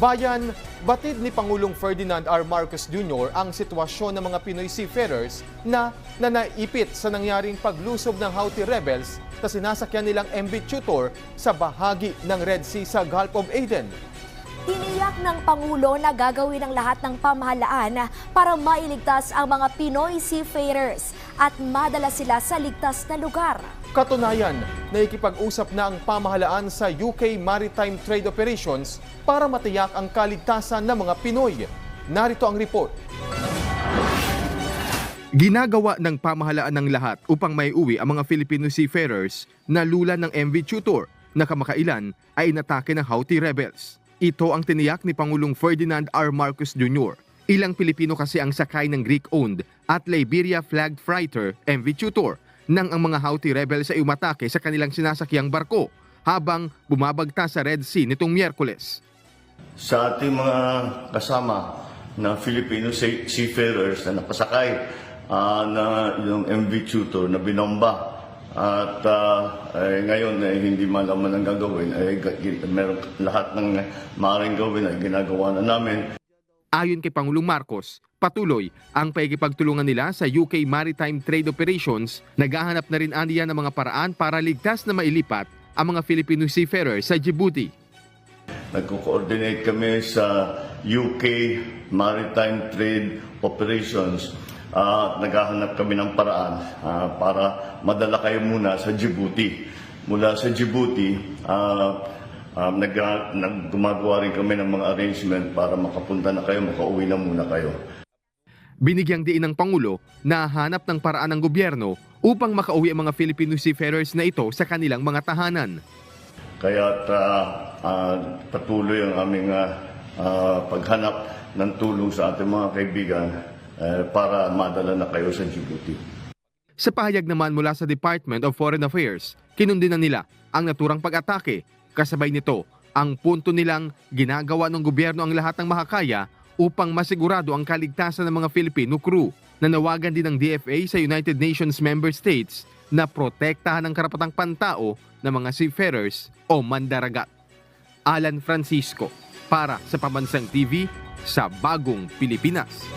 Bayan, batid ni Pangulong Ferdinand R. Marcos Jr. ang sitwasyon ng mga Pinoy seafarers na nanaipit sa nangyaring paglusob ng Houthi rebels na sinasakyan nilang MV Tutor sa bahagi ng Red Sea sa Gulf of Aden. Tiniyak ng Pangulo na gagawin ang lahat ng pamahalaan para mailigtas ang mga Pinoy seafarers at madala sila sa ligtas na lugar. Katunayan, naikipag-usap na ang pamahalaan sa UK Maritime Trade Operations para matiyak ang kaligtasan ng mga Pinoy. Narito ang report. Ginagawa ng pamahalaan ng lahat upang may uwi ang mga Filipino seafarers na lula ng MV Tutor na kamakailan ay inatake ng Houthi rebels. Ito ang tiniyak ni Pangulong Ferdinand R. Marcos Jr. Ilang Pilipino kasi ang sakay ng Greek-owned at Liberia-flagged freighter MV Tutor nang ang mga Houthi rebels ay umatake sa kanilang sinasakyang barko habang bumabagta sa Red Sea nitong Miyerkules. sa ating mga kasama na Filipino sea- seafarers na napasakay ah, na yung MV Tutor na binomba at ah, eh, ngayon ay hindi malaman ang gagawin gi- meron lahat ng maaaring gawin ay ginagawa na namin. Ayon kay Pangulong Marcos, patuloy ang paikipagtulungan nila sa UK Maritime Trade Operations, naghahanap na rin aniya ng mga paraan para ligtas na mailipat ang mga Filipino seafarers sa Djibouti. Nagko-coordinate kami sa UK Maritime Trade Operations at naghahanap kami ng paraan ah, para madala kayo muna sa Djibouti. Mula sa Djibouti, ah, ah, nag, nag, gumagawa rin kami ng mga arrangement para makapunta na kayo, makauwi na muna kayo. Binigyang diin ng Pangulo na hanap ng paraan ng gobyerno upang makauwi ang mga Filipino seafarers na ito sa kanilang mga tahanan. Kaya patuloy ang aming ah, ah, paghanap ng tulong sa ating mga kaibigan eh, para madala na kayo sa Djibouti. Sa pahayag naman mula sa Department of Foreign Affairs, kinundinan nila ang naturang pag-atake. Kasabay nito, ang punto nilang ginagawa ng gobyerno ang lahat ng makakaya upang masigurado ang kaligtasan ng mga Filipino crew. Nanawagan din ng DFA sa United Nations member states na protektahan ang karapatang pantao ng mga seafarers o mandaragat. Alan Francisco para sa Pambansang TV sa Bagong Pilipinas.